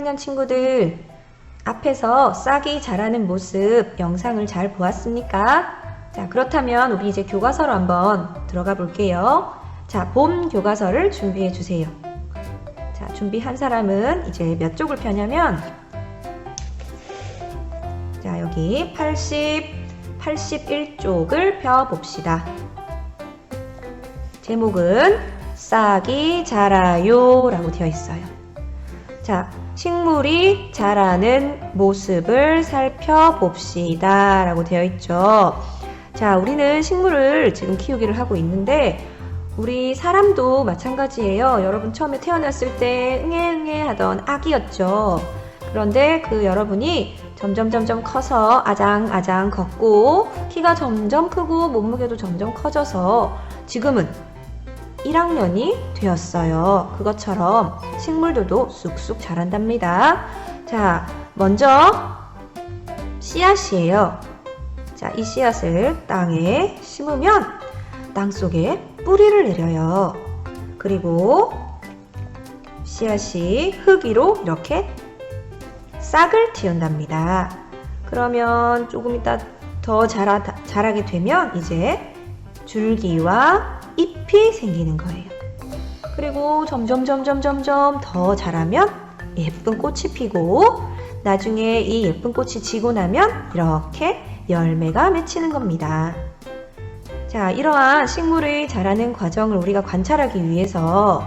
1학년 친구들 앞에서 싹이 자라는 모습 영상을 잘 보았습니까? 자, 그렇다면 우리 이제 교과서로 한번 들어가 볼게요. 자, 봄 교과서를 준비해 주세요. 자, 준비한 사람은 이제 몇 쪽을 펴냐면 자, 여기 80, 81쪽을 펴 봅시다. 제목은 싹이 자라요 라고 되어 있어요. 자, 식물이 자라는 모습을 살펴봅시다 라고 되어 있죠. 자, 우리는 식물을 지금 키우기를 하고 있는데 우리 사람도 마찬가지예요. 여러분 처음에 태어났을 때 응애응애 하던 아기였죠. 그런데 그 여러분이 점점 점점 커서 아장아장 걷고 키가 점점 크고 몸무게도 점점 커져서 지금은 1학년이 되었어요. 그것처럼 식물들도 쑥쑥 자란답니다. 자, 먼저 씨앗이에요. 자, 이 씨앗을 땅에 심으면 땅 속에 뿌리를 내려요. 그리고 씨앗이 흙 위로 이렇게 싹을 틔운답니다. 그러면 조금 이따 더 자라, 자라게 되면 이제 줄기와 잎이 생기는 거예요. 그리고 점점 점점 점점 더 자라면 예쁜 꽃이 피고 나중에 이 예쁜 꽃이 지고 나면 이렇게 열매가 맺히는 겁니다. 자, 이러한 식물의 자라는 과정을 우리가 관찰하기 위해서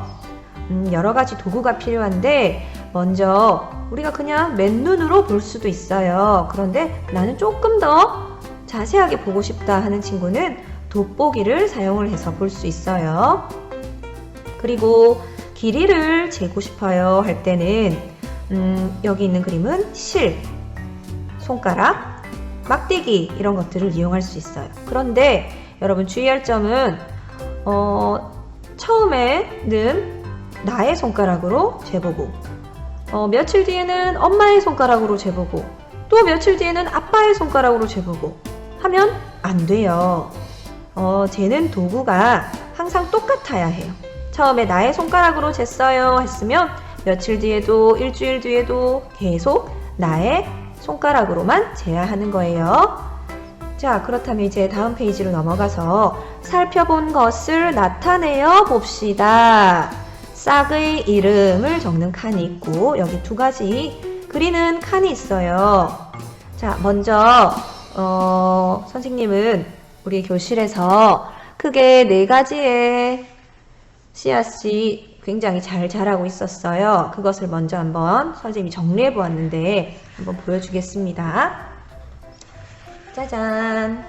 음, 여러 가지 도구가 필요한데 먼저 우리가 그냥 맨눈으로 볼 수도 있어요. 그런데 나는 조금 더 자세하게 보고 싶다 하는 친구는 돋보기를 사용을 해서 볼 수 있어요. 그리고 길이를 재고 싶어요 할 때는 음, 여기 있는 그림은 실, 손가락, 막대기 이런 것들을 이용할 수 있어요. 그런데 여러분 주의할 점은 어, 처음에는 나의 손가락으로 재보고 어, 며칠 뒤에는 엄마의 손가락으로 재보고 또 며칠 뒤에는 아빠의 손가락으로 재보고 하면 안 돼요. 어, 재는 도구가 항상 똑같아야 해요. 처음에 나의 손가락으로 쟀어요 했으면 며칠 뒤에도 일주일 뒤에도 계속 나의 손가락으로만 재야 하는 거예요. 자, 그렇다면 이제 다음 페이지로 넘어가서 살펴본 것을 나타내어 봅시다. 싹의 이름을 적는 칸이 있고 여기 두 가지 그리는 칸이 있어요. 자, 먼저 어, 선생님은 우리 교실에서 크게 네 가지의 씨앗이 굉장히 잘 자라고 있었어요. 그것을 먼저 한번 선생님이 정리해 보았는데 한번 보여주겠습니다. 짜잔.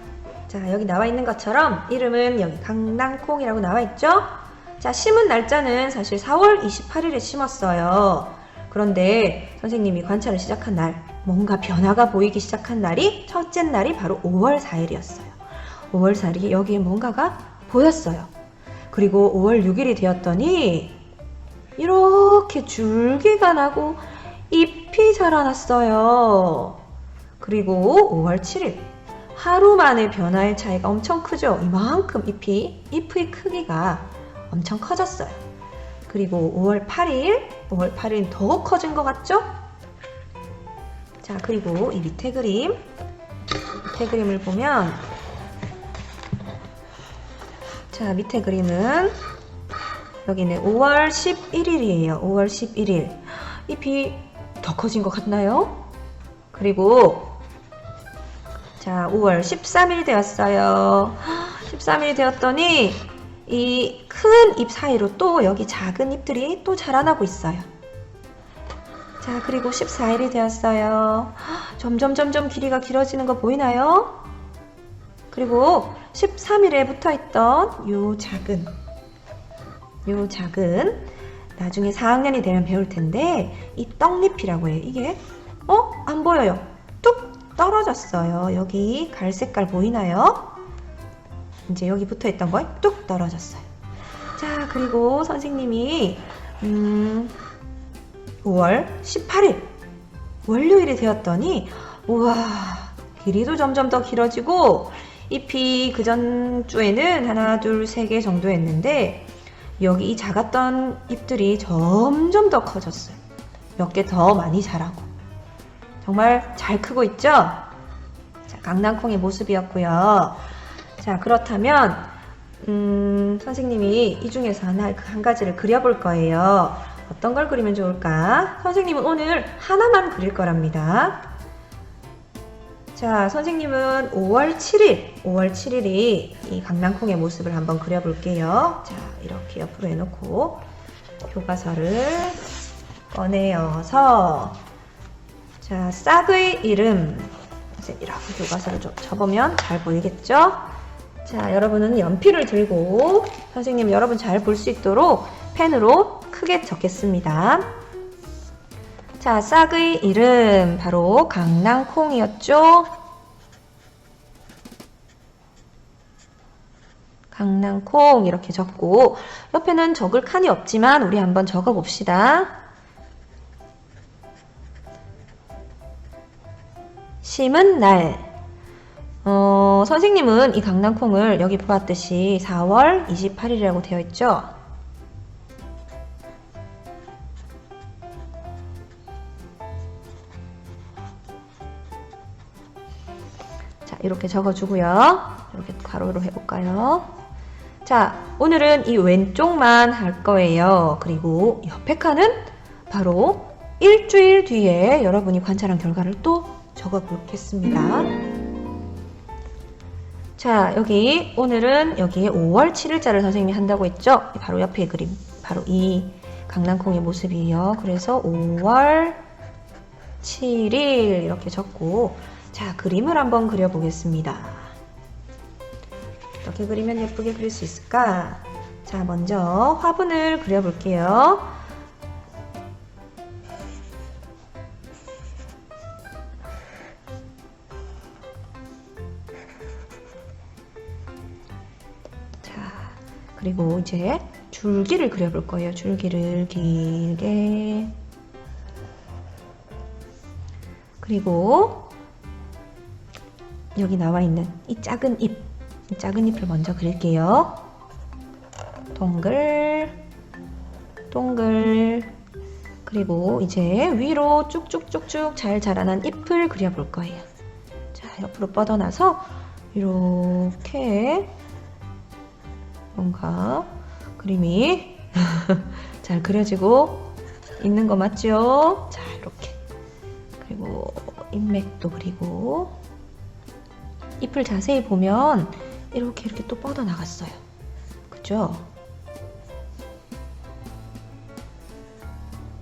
자, 여기 나와 있는 것처럼 이름은 여기 강낭콩이라고 나와 있죠? 자, 심은 날짜는 사실 4월 28일에 심었어요. 그런데 선생님이 관찰을 시작한 날, 뭔가 변화가 보이기 시작한 날이 첫째 날이 바로 5월 4일이었어요. 5월 4일이 여기에 뭔가가 보였어요. 그리고 5월 6일이 되었더니 이렇게 줄기가 나고 잎이 자라났어요. 그리고 5월 7일 하루 만에 변화의 차이가 엄청 크죠. 이만큼 잎이 잎의 크기가 엄청 커졌어요. 그리고 5월 8일, 5월 8일 더 커진 것 같죠? 자, 그리고 이 밑에 그림, 밑에 그림을 보면 자, 밑에 그림은 여기는 5월 11일이에요. 5월 11일. 잎이 더 커진 것 같나요? 그리고 자, 5월 13일 되었어요. 13일이 되었더니 이 큰 잎 사이로 또 여기 작은 잎들이 또 자라나고 있어요. 자, 그리고 14일이 되었어요. 점점 점점 길이가 길어지는 거 보이나요? 그리고 13일에 붙어 있던 요 작은 요 작은 나중에 4학년이 되면 배울 텐데 이 떡잎이라고 해요. 이게 어? 안 보여요. 뚝 떨어졌어요. 여기 갈색깔 보이나요? 이제 여기 붙어 있던 거에 뚝 떨어졌어요. 자, 그리고 선생님이 음 5월 18일 월요일이 되었더니 우와 길이도 점점 더 길어지고 잎이 그 전주에는 하나 둘 세 개 정도 했는데 여기 이 작았던 잎들이 점점 더 커졌어요. 몇 개 더 많이 자라고. 정말 잘 크고 있죠? 자, 강낭콩의 모습이었고요. 자, 그렇다면, 음, 선생님이 이 중에서 하나, 한 가지를 그려볼 거예요. 어떤 걸 그리면 좋을까? 선생님은 오늘 하나만 그릴 거랍니다. 자, 선생님은 5월 7일, 5월 7일이 이 강낭콩의 모습을 한번 그려볼게요. 자, 이렇게 옆으로 해놓고 교과서를 꺼내어서 자, 싹의 이름 이렇게 교과서를 좀 접으면 잘 보이겠죠? 자, 여러분은 연필을 들고 선생님 여러분 잘 볼 수 있도록 펜으로 크게 적겠습니다. 자, 싹의 이름 바로 강낭콩이었죠? 강낭콩 이렇게 적고 옆에는 적을 칸이 없지만 우리 한번 적어 봅시다. 심은 날. 어, 선생님은 이 강낭콩을 여기 보았듯이 4월 28일이라고 되어 있죠? 이렇게 적어주고요. 이렇게 가로로 해볼까요? 자, 오늘은 이 왼쪽만 할 거예요. 그리고 옆에 칸은 바로 일주일 뒤에 여러분이 관찰한 결과를 또 적어 보겠습니다. 자, 여기 오늘은 여기에 5월 7일자를 선생님이 한다고 했죠? 바로 옆에 그림, 바로 이 강낭콩의 모습이에요. 그래서 5월 7일 이렇게 적고 자, 그림을 한번 그려보겠습니다. 어떻게 그리면 예쁘게 그릴 수 있을까? 자, 먼저 화분을 그려볼게요. 자, 그리고 이제 줄기를 그려볼 거예요. 줄기를 길게. 그리고 여기 나와 있는 이 작은 잎, 이 작은 잎을 먼저 그릴게요. 동글, 동글. 그리고 이제 위로 쭉쭉쭉쭉 잘 자라난 잎을 그려볼 거예요. 자, 옆으로 뻗어나서 이렇게 뭔가 그림이 잘 그려지고 있는 거 맞죠? 자, 이렇게. 그리고 인맥도 그리고 잎을 자세히 보면 이렇게 이렇게 또 뻗어 나갔어요. 그죠?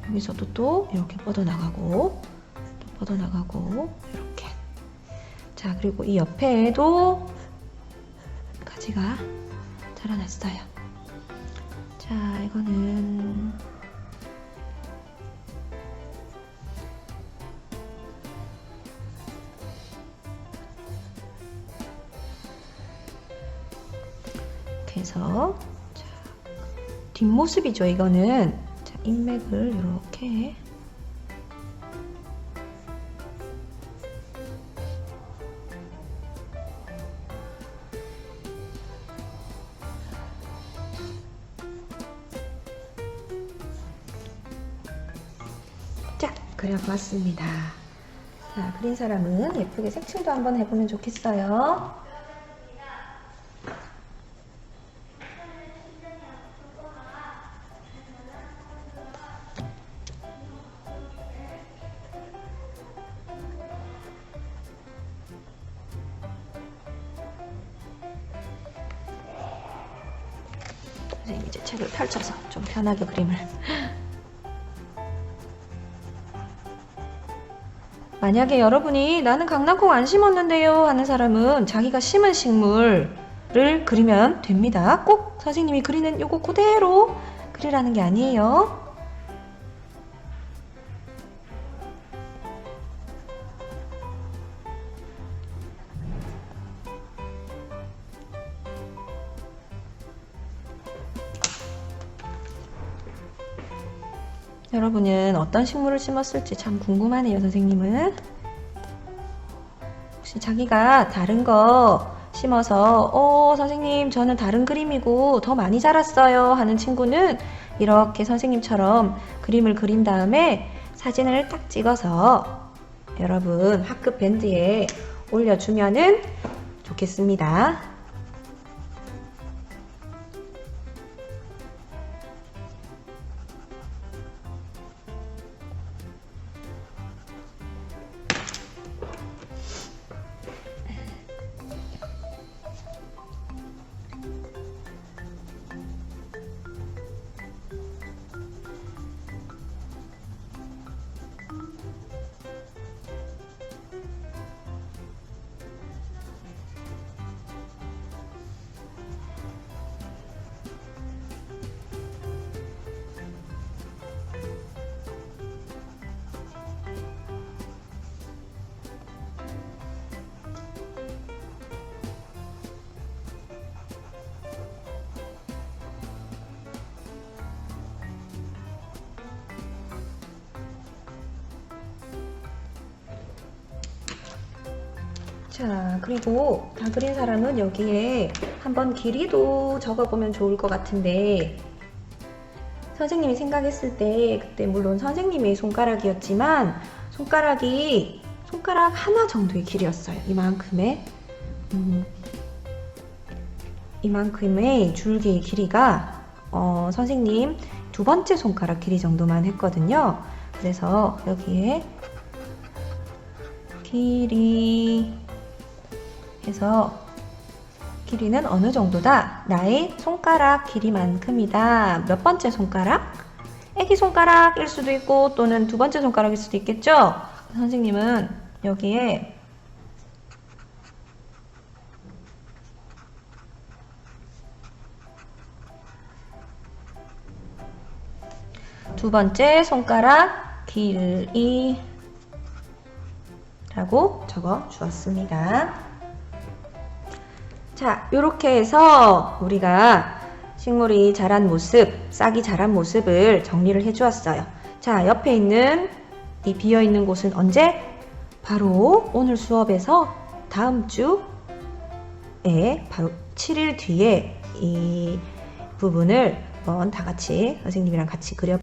여기서도 또 이렇게 뻗어 나가고 또 뻗어 나가고 이렇게. 자, 그리고 이 옆에도 가지가 자라났어요. 자, 이거는 해서 자, 뒷모습이죠. 이거는 자, 인맥을 이렇게 자, 그려봤습니다. 자, 그린 사람은 예쁘게 색칠도 한번 해보면 좋겠어요. 선생님 이제 책을 펼쳐서 좀 편하게 그림을 만약에 여러분이 나는 강낭콩 안 심었는데요 하는 사람은 자기가 심은 식물을 그리면 됩니다. 꼭 선생님이 그리는 요거 그대로 그리라는 게 아니에요. 여러분은 어떤 식물을 심었을지 참 궁금하네요, 선생님은. 혹시 자기가 다른 거 심어서, 어, 선생님, 저는 다른 그림이고 더 많이 자랐어요 하는 친구는 이렇게 선생님처럼 그림을 그린 다음에 사진을 딱 찍어서 여러분 학급 밴드에 올려주면은 좋겠습니다. 자, 그리고 다 그린 사람은 여기에 한번 길이도 적어보면 좋을 것 같은데, 선생님이 생각했을 때, 그때 물론 선생님의 손가락이었지만, 손가락이 손가락 하나 정도의 길이였어요. 이만큼의. 음, 이만큼의 줄기의 길이가, 어, 선생님 두 번째 손가락 길이 정도만 했거든요. 그래서 여기에 길이 해서 길이는 어느 정도다? 나의 손가락 길이만큼이다. 몇 번째 손가락? 애기 손가락일 수도 있고 또는 두 번째 손가락일 수도 있겠죠? 선생님은 여기에 두 번째 손가락 길이 라고 적어 주었습니다. 자, 이렇게 해서 우리가 식물이 자란 모습, 싹이 자란 모습을 정리를 해 주었어요. 자, 옆에 있는 이 비어 있는 곳은 언제? 바로 오늘 수업에서 다음 주에 바로 7일 뒤에 이 부분을 한번 다 같이 선생님이랑 같이 그려